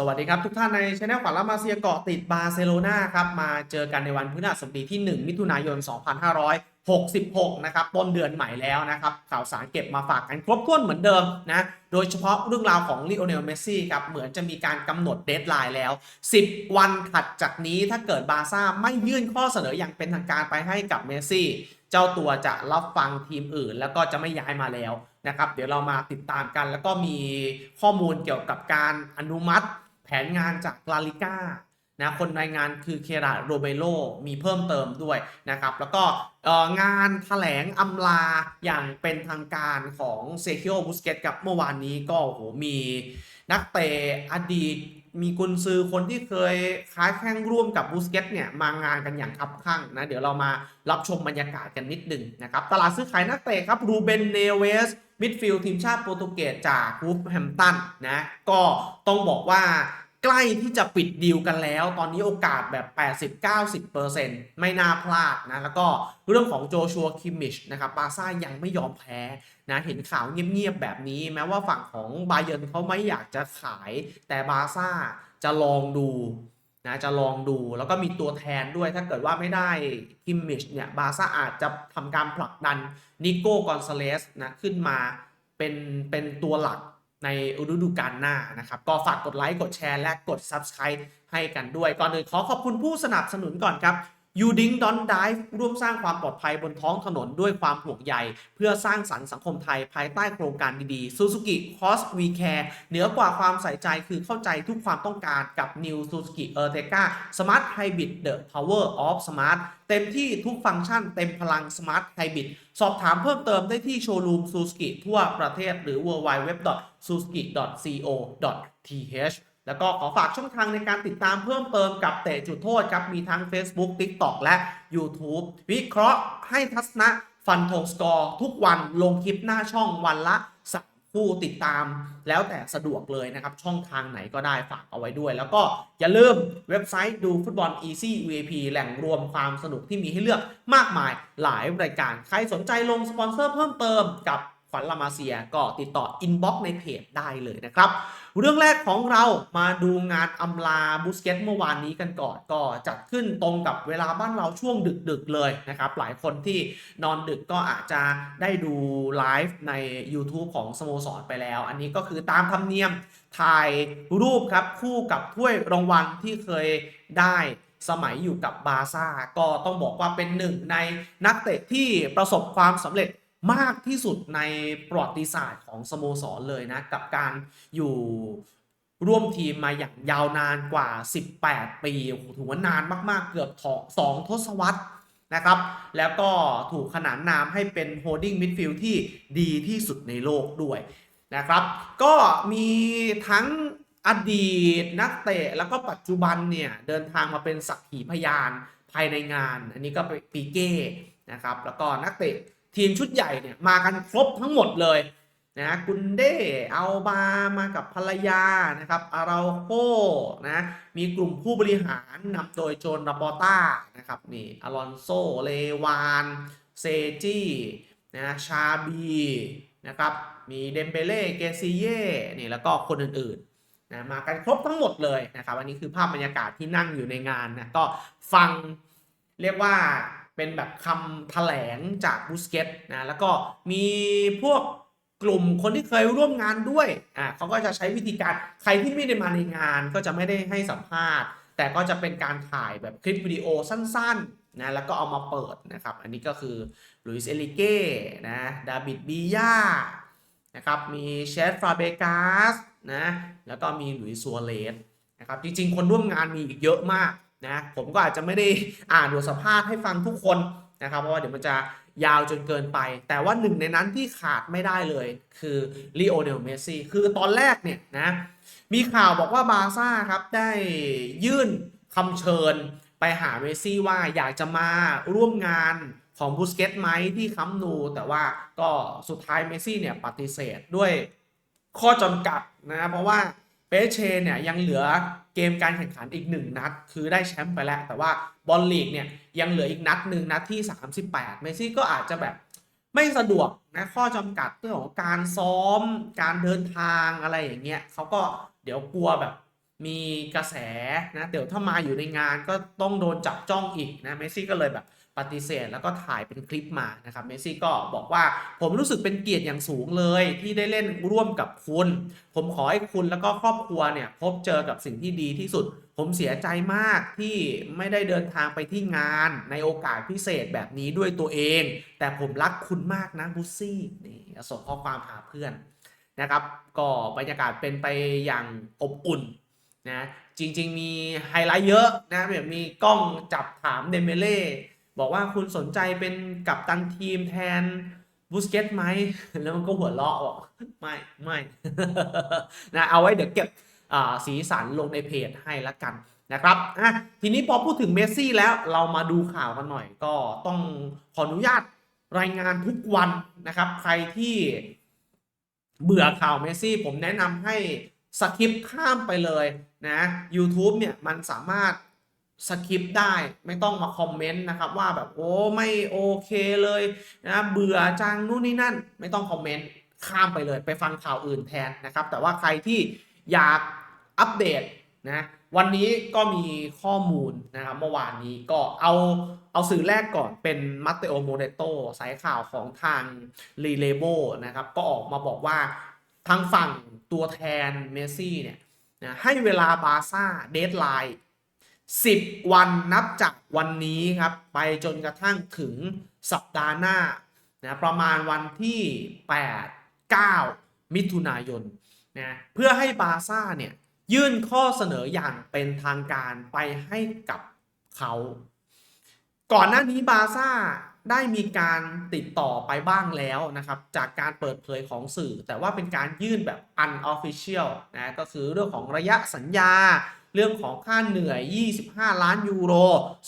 สวัสดีครับ ทุกท่านในช anel ขวัญละมาเซียเกาะติดบาร์เซโลนาครับ มาเจอกันในวันพฤหัสบดีที่ 1 มิถุนายน 2566 นะครับต้นเดือนใหม่แล้วนะครับ ข่าวสารเก็บมาฝากกันครบถ้วนเหมือนเดิมนะ โดยเฉพาะเรื่องราวของลีโอเนลเมสซี่ครับ เหมือนจะมีการกำหนดเดทไลน์แล้ว 10 วันถัดจากนี้ถ้าเกิดบาร์ซ่าไม่ยื่นข้อเสนออย่างเป็นทางการไปให้กับเมสซี่เจ้าตัวจะรับฟังทีมอื่น แล้วก็จะไม่ย้ายมาแล้วนะครับ เดี๋ยวเรามาติดตามกัน แล้วก็มีข้อมูลเกี่ยวกับการอนุมัติ แผนงานจากลาลิก้านะคนรายงานคือเคราโรเบโลมีเพิ่มเติมด้วยนะครับ แล้วก็งานแถลงอำลาอย่างเป็นทางการของเซคิโอบุสเกตกับเมื่อวานนี้ก็โอ้โหมีนักเตะอดีต มีกุนซือคนที่เคยค้าแข่งร่วมกับบูสเกตเนี่ยมางานกันอย่างคับข้างนะ เดี๋ยวเรามารับชมบรรยากาศกันนิดหนึ่งนะครับ ตลาดซื้อขายนักเตะครับรูเบนเนเวส มิดฟิลด์ทีมชาติโปรตุเกสจากวูฟแฮมตันนะก็ต้องบอกว่าใกล้ที่จะปิดดีลกันแล้ว ตอนนี้โอกาสแบบ 80-90%ไม่น่าพลาดนะ แล้วก็เรื่องของโจชัวคิมมิชนะครับบาซ่ายังไม่ยอมแพ้นะเห็นข่าวเงียบๆแบบนี้ แม้ว่าฝั่งของบาเยิร์นเขาไม่อยากจะขาย แต่บาซ่าจะลองดู นะจะลองดูแล้วก็มีตัวแทนด้วยถ้าเกิดว่าไม่ได้คิมมิชเนี่ยบาซ่าอาจจะทำการผลักดันนิโก้กอนซาเลสนะขึ้นมาเป็นเป็นตัวหลักในฤดูกาลหน้านะครับ ก็ฝากกดไลค์ กดแชร์ และกด Subscribe ให้กันด้วย ก่อนอื่นขอขอบคุณผู้สนับสนุนก่อนครับ ยูดิงดอนไดฟ์ร่วมสร้างความปลอดภัยบนท้องถนนด้วยความห่วงใย เพื่อสร้างสรรค์สังคมไทยภายใต้โครงการดีๆ Suzuki Cross We Care เหนือกว่าความใส่ใจคือเข้าใจทุกความต้องการกับ New Suzuki Ertiga Smart Hybrid The Power of Smart เต็มที่ทุกฟังก์ชันเต็มพลัง Smart Hybrid สอบถามเพิ่มเติมได้ที่โชว์รูม Suzuki ทั่วประเทศหรือ www.suzuki.co.th แล้วก็ขอฝากช่องทางในการติดตามเพิ่มเติมกับเตะจุดโทษครับ มีทั้ง Facebook TikTok และ YouTube วิเคราะห์ให้ทัศนะฟันธงสกอร์ทุกวันลงคลิปหน้าช่องวันละสักคู่ติดตามแล้วแต่สะดวกเลยนะครับ ช่องทางไหนก็ได้ฝากเอาไว้ด้วย แล้วก็อย่าลืมเว็บไซต์ดูฟุตบอล Easy VIP แหล่งรวมความสนุกที่มีให้เลือกมากมายหลายรายการ ใครสนใจลงสปอนเซอร์เพิ่มเติมกับขวัญลามาเซียก็ติดต่ออินบ็อกซ์ในเพจได้เลยนะครับ เรื่องแรกของเรามาดูงานอำลาบุสเกตเมื่อวานนี้กันก่อนก็จัดขึ้นตรงกับเวลาบ้านเราช่วงดึกๆเลยนะครับหลายคนที่นอนดึกก็อาจจะได้ดูไลฟ์ใน YouTube ของสโมสรไปแล้ว อันนี้ก็คือตามธรรมเนียมถ่ายรูปครับคู่กับถ้วยรางวัลที่เคยได้สมัยอยู่กับบาซ่าก็ต้องบอกว่าเป็นหนึ่งในนักเตะที่ประสบความสำเร็จ มากที่สุดในประวัติศาสตร์ของสโมสรเลยนะ กับการอยู่ร่วมทีมมาอย่างยาวนานกว่า 18 ปีโอ้โหถือว่านานมากๆเกือบสองทศวรรษนะครับ แล้วก็ถูกขนานนามให้เป็นโฮดดิ้งมิดฟิลด์ที่ดีที่สุดในโลกด้วยนะครับ ก็มีทั้งอดีตนักเตะแล้วก็ปัจจุบันเนี่ยเดินทางมาเป็นสักขีพยานภายในงาน อันนี้ก็เป็นปีเก้นะครับ แล้วก็นักเตะ ทีมชุดใหญ่เนี่ยมากันครบทั้งหมดเลยนะกุนเด้เอาบามากับภรรยานะครับอาราโคนะมีกลุ่มผู้บริหารนำโดยโจนราปอต้านะครับนี่อลอนโซเลวานเซจี้นะชาบีนะครับมีเดมเบเล่เกซิเย่นี่แล้วก็คนอื่นๆนะมากันครบทั้งหมดเลยนะครับอันนี้คือภาพบรรยากาศที่นั่งอยู่ในงานนะก็ฟังเรียกว่า เป็นแบบคำแถลงจากบูสเกตนะแล้วก็มีพวกกลุ่มคนที่เคยร่วมงานด้วยอ่าเขาก็จะใช้วิธีการใครที่ไม่ได้มาในงานก็จะไม่ได้ให้สัมภาษณ์ แต่ก็จะเป็นการถ่ายแบบคลิปวิดีโอสั้นๆนะแล้วก็เอามาเปิดนะครับ อันนี้ก็คือลุยส์เอลิเก้นะดาบิดบียานะครับมีเชฟฟราเบกาสนะแล้วก็มีหลุยส์ซัวเลสนะครับจริงๆ คนร่วมงานมีอีกเยอะมาก นะผมก็อาจจะไม่ได้อ่านบทสัมภาษณ์ให้ฟังทุกคนนะครับเพราะว่าเดี๋ยวมันจะยาวจนเกินไป แต่ว่าหนึ่งในนั้นที่ขาดไม่ได้เลยคือลีโอเนลเมสซี่คือตอนแรกเนี่ยนะมีข่าวบอกว่าบาซ่าครับได้ยื่นคำเชิญไปหาเมสซี่ว่าอยากจะมาร่วมงานของบูสเกตไหมที่คัมป์นู แต่ว่าก็สุดท้ายเมสซี่เนี่ยปฏิเสธด้วยข้อจำกัดนะเพราะว่าเปเชเนี่ยยังเหลือ เกมการแข่งขันอีกหนึ่งนัด คือได้แชมป์ไปแล้ว แต่ว่าบอลลีกเนี่ยยังเหลืออีกนัดหนึ่งนัดที่ 38 เมซี่ก็อาจจะแบบไม่สะดวกนะข้อจำกัดเรื่องของการซ้อมการเดินทางอะไรอย่างเงี้ยเขาก็เดี๋ยวกลัวแบบ มีกระแสนะเดี๋ยวถ้ามาอยู่ในงานก็ต้องโดนจับจ้องอีกนะเมสซี่ก็เลยแบบปฏิเสธแล้วก็ถ่ายเป็นคลิปมานะครับเมสซี่ก็บอกว่าผมรู้สึกเป็นเกียรติอย่างสูงเลย ที่ได้เล่นร่วมกับคุณ ผมขอให้คุณแล้วก็ครอบครัวเนี่ยพบเจอกับสิ่งที่ดีที่สุด ผมเสียใจมากที่ไม่ได้เดินทางไปที่งานในโอกาสพิเศษแบบนี้ด้วยตัวเอง แต่ผมรักคุณมากนะบุซซี่นี่ส่งข้อความหาเพื่อนนะครับ ก็บรรยากาศเป็นไปอย่างอบอุ่น นะจริง ๆ มีไฮไลท์เยอะนะแบบมีกล้องจับถามเดเมเล่บอกว่าคุณสนใจเป็นกัปตันทีมแทนบูสเกตไหมแล้วมันก็หัวเราะบอกไม่ไม่นะเอาไว้เดี๋ยวเก็บสีสันลงในเพจให้ละกันนะครับอะทีนี้พอพูดถึงเมสซี่แล้วเรามาดูข่าวกันหน่อย ก็ต้องขออนุญาตรายงานทุกวันนะครับ ใครที่เบื่อข่าวเมสซี่ ผมแนะนำให้สคิปข้ามไปเลย นะ YouTube เนี่ยมันสามารถสคิปได้ไม่ต้องมาคอมเมนต์นะครับว่าแบบโอ้ไม่โอเคเลยนะเบื่อจังนู่นนี่นั่น ไม่ต้องคอมเมนต์ข้ามไปเลยไปฟังข่าวอื่นแทนนะครับ แต่ว่าใครที่อยากอัปเดตนะวันนี้ก็มีข้อมูลนะครับเมื่อวานนี้ก็เอาเอาสื่อแรกก่อนเป็นมัตเตโอโมเดโตสายข่าวของทางรีเลโบนะครับก็ออกมาบอกว่าทางฝั่งตัวแทนเมสซี่เนี่ย นะให้เวลาบาซ่าเดทไลน์10 วันนับจากวันนี้ครับ ไปจนกระทั่งถึงสัปดาห์หน้านะประมาณวันที่ 8 9 มิถุนายนนะเพื่อให้บาซ่าเนี่ยยื่นข้อเสนออย่างเป็นทางการไปให้กับเขา ก่อนหน้านี้บาซ่า ได้มีการติดต่อไปบ้างแล้วนะครับ จากการเปิดเผยของสื่อ แต่ว่าเป็นการยื่นแบบ unofficial นะก็คือเรื่องของระยะสัญญา เรื่องของค่าเหนื่อย 25 ล้านยูโร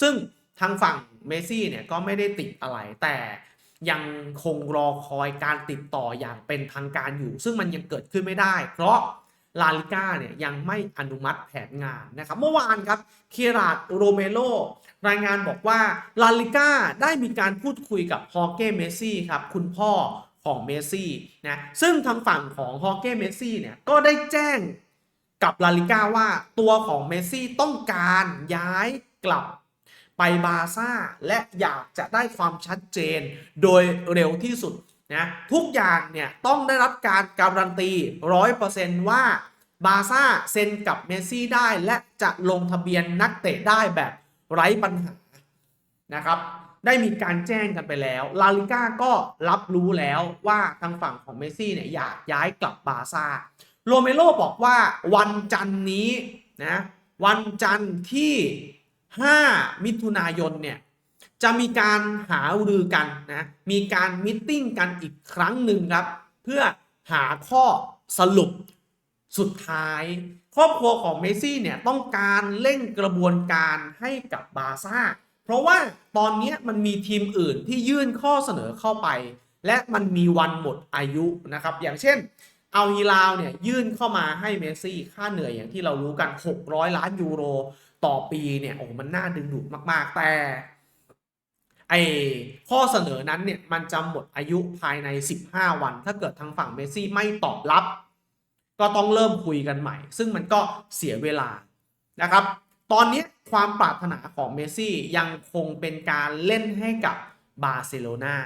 ซึ่งทางฝั่งเมซี่เนี่ยก็ไม่ได้ติดอะไร แต่ยังคงรอคอยการติดต่ออย่างเป็นทางการอยู่ ซึ่งมันยังเกิดขึ้นไม่ได้ เพราะลาลิก้าเนี่ยยังไม่อนุมัติแผนงานนะครับ เมื่อวานครับเคราดโรเมโล รายงานบอกว่าลาลิก้าได้มีการพูดคุยกับฮอเก้เมซี่ครับคุณพ่อของเมซี่นะซึ่งทางฝั่งของฮอเก้เมซี่เนี่ยก็ได้แจ้งกับลาลิก้าว่าตัวของเมซี่ต้องการย้ายกลับไปบาซ่าและอยากจะได้ความชัดเจนโดยเร็วที่สุดนะทุกอย่างเนี่ยต้องได้รับการการันตีร้อยเปอร์เซนต์ว่าบาซ่าเซ็นกับเมซี่ได้และจะลงทะเบียนนักเตะได้แบบ ไร้ปัญหานะครับ ได้มีการแจ้งกันไปแล้วลาลิก้าก็รับรู้แล้วว่าทางฝั่งของเมสซี่เนี่ยอยากย้ายกลับบาซ่าโรเมโรบอกว่าวันจันนี้นะวันจันทร์ที่ 5 มิถุนายนเนี่ยจะมีการหารือกันนะมีการมิทติ้งกันอีกครั้งหนึ่งครับ เพื่อหาข้อสรุป สุดท้าย ครอบครัวของเมซี่เนี่ยต้องการเร่งกระบวนการให้กับบาซ่า เพราะว่าตอนนี้มันมีทีมอื่นที่ยื่นข้อเสนอเข้าไป และมันมีวันหมดอายุนะครับ อย่างเช่น เอาฮีลาวเนี่ยยื่นเข้ามาให้เมซี่ค่าเหนื่อยอย่างที่เรารู้กัน 600 ล้านยูโรต่อปีเนี่ยโอ้มันน่าดึงดูดมาก ๆ แต่ไอข้อเสนอนั้นเนี่ยมันจะหมดอายุภายใน 15 วัน ถ้าเกิดทางฝั่งเมซี่ไม่ตอบรับ ก็ต้องเริ่มคุยกันใหม่ ซึ่งมันก็เสียเวลานะครับ ตอนนี้ความปรารถนาของเมสซี่ยังคงเป็นการเล่นให้กับบาร์เซโลนา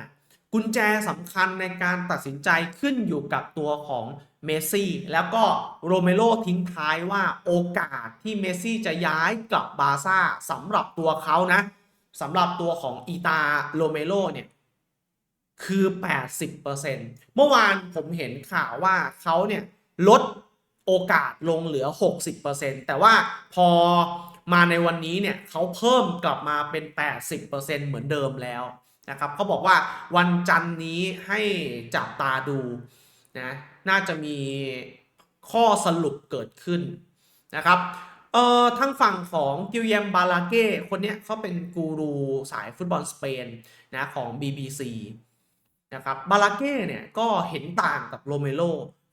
กุญแจสำคัญในการตัดสินใจขึ้นอยู่กับตัวของเมสซี่แล้วก็โรเมโรทิ้งท้ายว่าโอกาสที่เมสซี่จะย้ายกลับบาร์ซ่าสำหรับตัวเขานะสำหรับตัวของอีตาโรเมโรเนี่ยคือ 80%เมื่อวานผมเห็นข่าวว่าเขาเนี่ย ลดโอกาสลงเหลือ 60%แต่ว่าพอมาในวันนี้เนี่ยเขาเพิ่มกลับมาเป็น 80%เหมือนเดิมแล้วนะครับเขาบอกว่าวันจันนี้ให้จับตาดูนะน่าจะมีข้อสรุปเกิดขึ้นนะครับเอ่อทางฝั่งของกิลเยมบาลาเก้คนเนี้ยเขาเป็นกูรูสายฟุตบอลสเปนนะของ BBC นะครับบาลาเก้เนี่ยก็เห็นต่างกับโรเมโร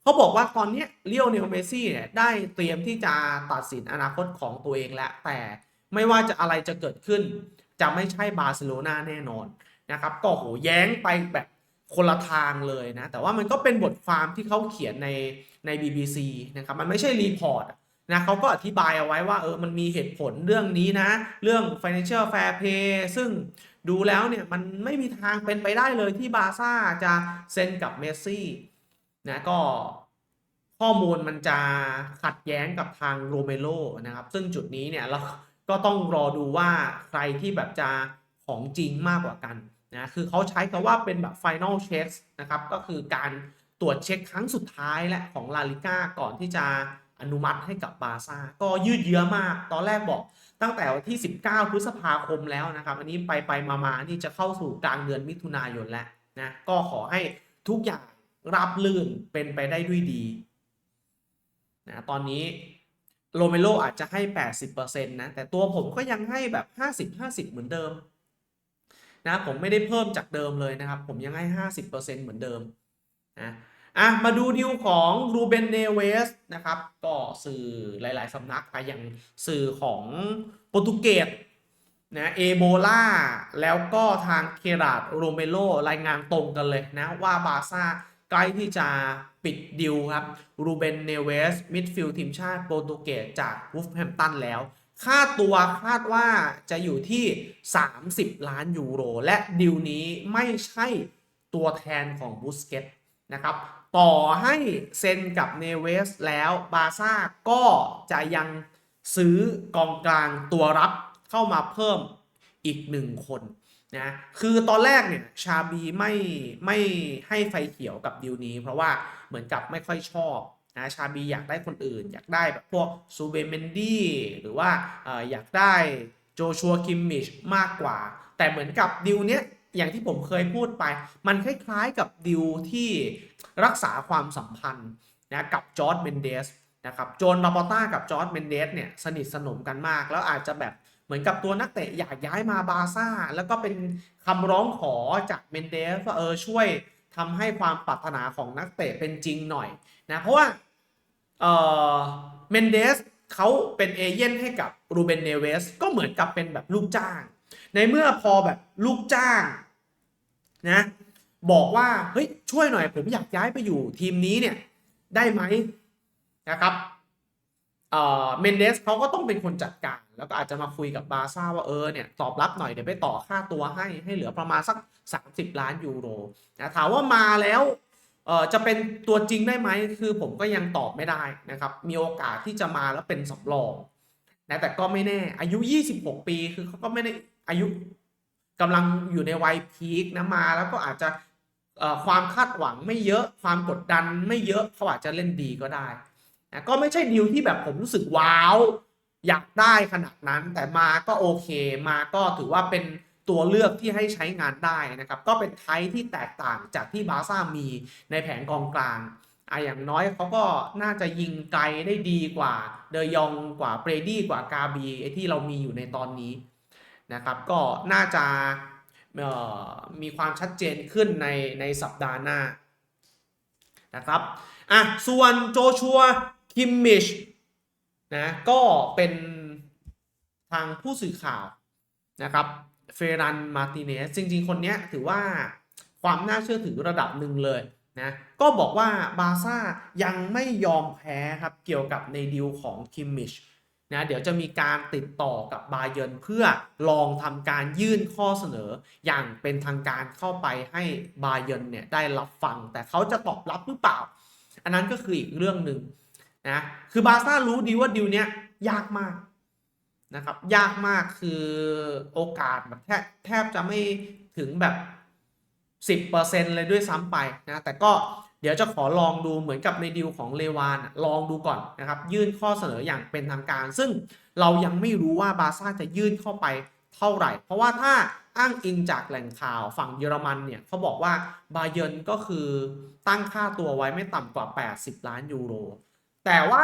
เขาบอกว่าตอนนี้เลียวเนลเมซี่เนี่ยได้เตรียมที่จะตัดสินอนาคตของตัวเองแล้วแต่ไม่ว่าจะอะไรจะเกิดขึ้น จะไม่ใช่บาร์เซโลนาแน่นอนนะครับก็โหแย้งไปแบบคนละทางเลยนะ แต่ว่ามันก็เป็นบทความที่เขาเขียนในใน BBC นะครับมันไม่ใช่รีพอร์ตนะเขาก็อธิบายเอาไว้ว่าเออมันมีเหตุผลเรื่องนี้นะ เรื่อง financial fair play ซึ่งดูแล้วเนี่ยมันไม่มีทางเป็นไปได้เลยที่บาร์ซ่าจะเซ็นกับเมสซี่ นะก็ข้อมูลมันจะขัดแย้งกับทางโรเมโลนะครับ ซึ่งจุดนี้เนี่ยเราก็ต้องรอดูว่าใครที่แบบจะของจริงมากกว่ากันนะคือเขาใช้คำว่าเป็นแบบ final checks นะครับ ก็คือการตรวจเช็คครั้งสุดท้ายและของลาลิก้าก่อนที่จะอนุมัติให้กับบาร์ซ่าก็ยืดเยื้อมาก ตอนแรกบอกตั้งแต่วันที่ 19 พฤษภาคมแล้วนะครับ อันนี้ไปไปมามานี่จะเข้าสู่กลางเดือนมิถุนายนแล้วนะก็ขอให้ทุกอย่าง รับลื่นเป็นไปได้ด้วยดีนะตอนนี้โรเมโลอาจจะให้ 80%นะ แต่ตัวผมก็ยังให้แบบ 50-50 เหมือนเดิมนะผมไม่ได้เพิ่มจากเดิมเลยนะครับ ผมยังให้ 50%เหมือนเดิมนะอะมาดูดิวของรูเบนเนเวสนะครับ ก็สื่อหลาย ๆ สำนักไปอย่างสื่อของโปรตุเกสนะเอโบลาแล้วก็ทางเคราดโรเมโลรายงานตรงกันเลยนะ ว่าบาร์ซ่า ใกล้ที่จะปิดดิวครับรูเบนเนเวสมิดฟิลด์ทีมชาติโปรตุเกสจากวูฟแฮมตันแล้ว ค่าตัวคาดว่าจะอยู่ที่ 30 ล้านยูโร และดิวนี้ไม่ใช่ตัวแทนของบูสเกตนะครับต่อให้เซ็นกับเนเวสแล้วบาซ่าก็จะยังซื้อกองกลางตัวรับเข้ามาเพิ่มอีกหนึ่งคน นะคือตอนแรกเนี่ยชาบีไม่ไม่ให้ไฟเขียวกับดิวนี้ เพราะว่าเหมือนกับไม่ค่อยชอบนะชาบีอยากได้คนอื่น อยากได้แบบพวกซูเบเมนดี้หรือว่าอยากได้โจชัวคิมมิชมากกว่า แต่เหมือนกับดิวเนี้ยอย่างที่ผมเคยพูดไป มันคล้ายๆกับดิวที่รักษาความสัมพันธ์นะกับจอร์ดเมนเดสนะครับโจนลาปอต้ากับจอร์ดเมนเดสเนี่ยสนิทสนมกันมาก แล้วอาจจะแบบ มือนกับตัวนักเตะอยากย้ายมาบาซ่า แล้วก็เป็นคำร้องขอจากเมนเดสว่าเออช่วยทำให้ความปรารถนาของนักเตะเป็นจริงหน่อยนะเพราะว่าเออเมนเดสเขาเป็นเอเย่นให้กับรูเบนเนเวสก็เหมือนกับเป็นแบบลูกจ้าง ในเมื่อพอแบบลูกจ้างนะบอกว่าเฮ้ยช่วยหน่อยผมอยากย้ายไปอยู่ทีมนี้เนี่ยได้ไหมนะครับ เอ่อเมนเดสเขาก็ต้องเป็นคนจัดการ แล้วก็อาจจะมาคุยกับบาซ่าว่าเออเนี่ยตอบรับหน่อยเดี๋ยวไปต่อค่าตัวให้ให้เหลือประมาณสัก 30 ล้านยูโรนะถามว่ามาแล้วเอ่อจะเป็นตัวจริงได้ไหมคือผมก็ยังตอบไม่ได้นะครับมีโอกาสที่จะมาแล้วเป็นสำรองนะแต่ก็ไม่แน่อายุ 26 ปีคือเขาก็ไม่ได้อายุกำลังอยู่ในวัยพีคนะมาแล้วก็อาจจะความคาดหวังไม่เยอะความกดดันไม่เยอะเขาอาจจะเล่นดีก็ได้ นะก็ไม่ใช่ดิวที่แบบผมรู้สึกว้าวอยากได้ขนาดนั้นแต่มาก็โอเคมาก็ถือว่าเป็นตัวเลือกที่ให้ใช้งานได้นะครับ ก็เป็นไทป์ที่แตกต่างจากที่บาซ่ามีในแผงกองกลางอะอย่างน้อยเขาก็น่าจะยิงไกลได้ดีกว่าเดยองกว่าเบรดี้กว่ากาบีไอที่เรามีอยู่ในตอนนี้นะครับ ก็น่าจะมีความชัดเจนขึ้นในในสัปดาห์หน้านะครับอะส่วนโจชัว คิมมิชนะก็เป็นทางผู้สื่อข่าวนะครับเฟรันมาติเนสจริง ๆ คนนี้ถือว่าความน่าเชื่อถือระดับหนึ่งเลยนะก็บอกว่าบาซ่ายังไม่ยอมแพ้ครับเกี่ยวกับในดีลของคิมมิชนะเดี๋ยวจะมีการติดต่อกับบาเยนเพื่อลองทำการยื่นข้อเสนอ อย่างเป็นทางการเข้าไปให้บาเยนเนี่ยได้รับฟัง แต่เขาจะตอบรับหรือเปล่า อันนั้นก็คืออีกเรื่องหนึ่ง นะคือบาซ่ารู้ดีว่าดิวเนี้ยยากมากนะครับ ยากมากคือโอกาสแบบแทบแทบจะไม่ถึงแบบ 10%เลยด้วยซ้ำไปนะแต่ก็เดี๋ยวจะขอลองดูเหมือนกับในดีลของเลวานลองดูก่อนนะครับ ยื่นข้อเสนออย่างเป็นทางการ ซึ่งเรายังไม่รู้ว่าบาซ่าจะยื่นเข้าไปเท่าไหร่ เพราะว่าถ้าอ้างอิงจากแหล่งข่าวฝั่งเยอรมันเนี่ยเขาบอกว่าบาเยนก็คือตั้งค่าตัวไว้ไม่ต่ำกว่า 80 ล้านยูโร แต่ว่า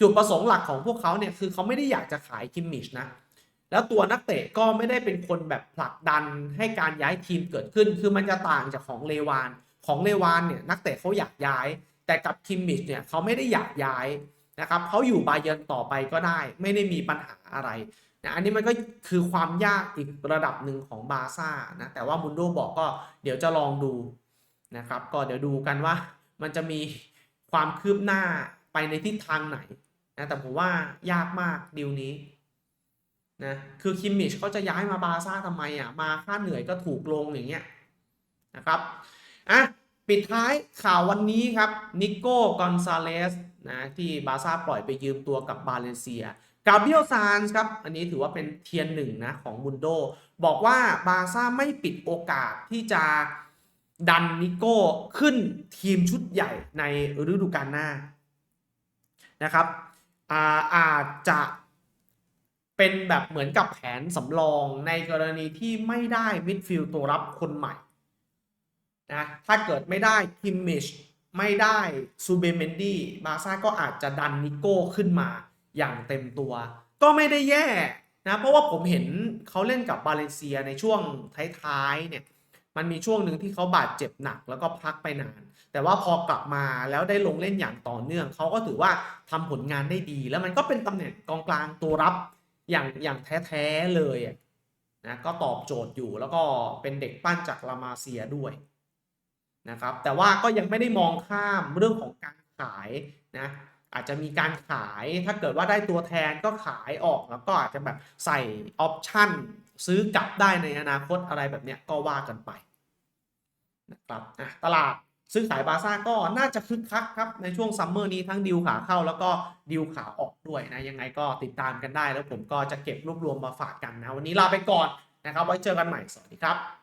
จุดประสงค์หลักของพวกเขาเนี่ยคือเขาไม่ได้อยากจะขายคิมมิชนะ แล้วตัวนักเตะก็ไม่ได้เป็นคนแบบผลักดันให้การย้ายทีมเกิดขึ้น คือมันจะต่างจากของเลวาน ของเลวานเนี่ยนักเตะเขาอยากย้าย แต่กับคิมมิชเนี่ยเขาไม่ได้อยากย้ายนะครับเขาอยู่บาเยนต่อไปก็ได้ ไม่ได้มีปัญหาอะไรนะอันนี้มันก็คือความยากอีกระดับหนึ่งของบาซ่านะแต่ว่ามุนโดบอกก็เดี๋ยวจะลองดูนะครับก็เดี๋ยวดูกันว่ามันจะมีความคืบหน้า ไปในทิศทางไหนนะแต่ผมว่ายากมากดีลนี้นะคือคิมมิชเขาจะย้ายมาบาซ่าทำไมอะมาค่าเหนื่อยก็ถูกลงอย่างเงี้ยนะครับอะปิดท้ายข่าววันนี้ครับนิโก้กอนซาเลสนะที่บาซ่าปล่อยไปยืมตัวกับบาเลเซียกาเบียลซานส์ครับ อันนี้ถือว่าเป็นเทียนหนึ่งนะของมุนโด บอกว่าบาซ่าไม่ปิดโอกาสที่จะดันนิโก้ขึ้นทีมชุดใหญ่ในฤดูกาลหน้า นะครับอาอาจจะเป็นแบบเหมือนกับแผนสำรองในกรณีที่ไม่ได้มิดฟิลด์ตัวรับคนใหม่นะถ้าเกิดไม่ได้คิมมิชไม่ได้ซูเบเมนดี้บาซ่าก็อาจจะดันนิโก้ขึ้นมาอย่างเต็มตัว ก็ไม่ได้แย่นะเพราะว่าผมเห็นเขาเล่นกับบาเลนเซียในช่วงท้ายๆเนี่ย มันมีช่วงหนึ่งที่เขาบาดเจ็บหนักแล้วก็พักไปนาน แต่ว่าพอกลับมาแล้วได้ลงเล่นอย่างต่อเนื่อง เขาก็ถือว่าทำผลงานได้ดี แล้วมันก็เป็นตำแหน่งกองกลางตัวรับอย่างอย่างแท้ๆเลยนะก็ตอบโจทย์อยู่แล้วก็เป็นเด็กปั้นจากลามาเซียด้วยนะครับแต่ว่าก็ยังไม่ได้มองข้ามเรื่องของการขายนะอาจจะมีการขายถ้าเกิดว่าได้ตัวแทนก็ขายออกแล้วก็อาจจะแบบใส่ออปชั่น ซื้อกลับได้ในอนาคตอะไรแบบเนี้ยก็ว่ากันไปนะครับอะตลาดซื้อขายบาซ่าก็น่าจะคึกคักครับ ในช่วงซัมเมอร์นี้ทั้งดิวขาเข้าแล้วก็ดิวขาออกด้วยนะ ยังไงก็ติดตามกันได้แล้วผมก็จะเก็บรวบรวมมาฝากกันนะ วันนี้ลาไปก่อนนะครับ ไว้เจอกันใหม่ สวัสดีครับ